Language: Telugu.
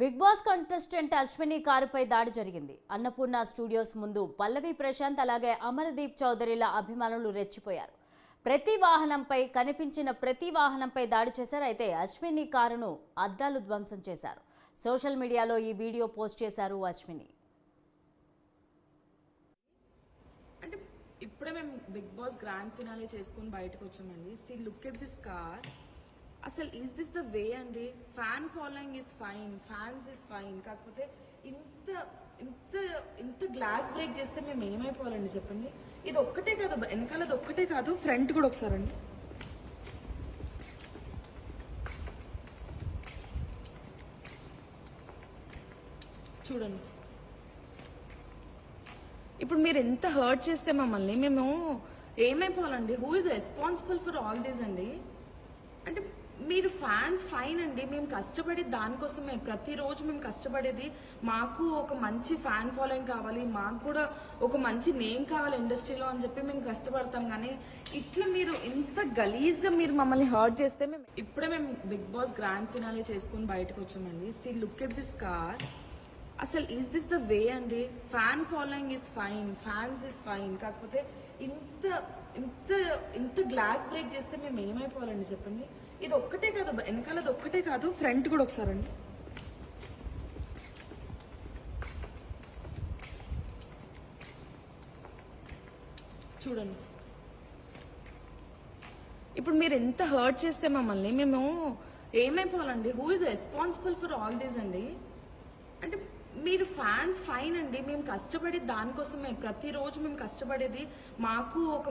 బిగ్ బాస్ కంటెస్టెంట్ అశ్విని కారుపై దాడి జరిగింది. అన్నపూర్ణ స్టూడియోస్ ముందు పల్లవి ప్రశాంత్ అలాగే అమర్దీప్ చౌదరిల అభిమానులు రెచ్చిపోయారు. ప్రతి వాహనంపై కనిపించిన ప్రతి వాహనంపై దాడి చేశారు. అయితే అశ్విని కారును అద్దాలు ధ్వంసం చేశారు. సోషల్ మీడియాలో ఈ వీడియో పోస్ట్ చేశారు అశ్విని. అంటే ఇప్పుడే మేము బిగ్ బాస్ గ్రాండ్ ఫినాలే చేసుకుని బయటకు వచ్చామండి. See look at this car అసలు ఈజ్ దిస్ ద వే అండి? Fan following is fine fans is fine కాకపోతే ఇంత ఇంత ఇంత గ్లాస్ బ్రేక్ చేస్తే మేము ఏమైపోవాలండి చెప్పండి? ఇది ఒక్కటే కాదు వెనకాలది ఒక్కటే కాదు ఫ్రంట్ కూడా ఒకసారి అండి. చూడండి. ఇప్పుడు మీరు ఎంత హర్ట్ చేస్తే మమ్మల్ని మేము ఏమైపోవాలండి? Who is responsible for all these అండి? అంటే మీరు ఫ్యాన్స్ ఫైన్ అండి. మేము కష్టపడేది దానికోసమే. ప్రతిరోజు మేము కష్టపడేది మాకు ఒక మంచి ఫ్యాన్ ఫాలోయింగ్ కావాలి. మాకు కూడా ఒక మంచి నేమ్ కావాలి ఇండస్ట్రీలో అని చెప్పి మేము కష్టపడతాం. కానీ ఇట్లా మీరు ఇంత గలీజ్గా మీరు మమ్మల్ని హర్ట్ చేస్తే మేము ఇప్పుడే మేము బిగ్ బాస్ గ్రాండ్ ఫినాలే చేసుకుని బయటకు వచ్చామండి. See look at this car అసలు ఈజ్ దిస్ ద వే అండి? Fan following is fine fans is fine కాకపోతే ఇంత ఇంత ఇంత గ్లాస్ బ్రేక్ చేస్తే మేము ఏమైపోవాలండి చెప్పండి? ఇది ఒక్కటే కాదు వెనకాలది ఒక్కటే కాదు ఫ్రంట్ కూడా ఒకసారి అండి. చూడండి. ఇప్పుడు మీరు ఎంత హర్ట్ చేస్తే మమ్మల్ని మేము ఏమైపోవాలండి? Who is responsible for all these అండి? అంటే మీరు ఫ్యాన్స్ ఫైన్ అండి. మేము కష్టపడేది దానికోసమే. ప్రతిరోజు మేము కష్టపడేది మాకు ఒక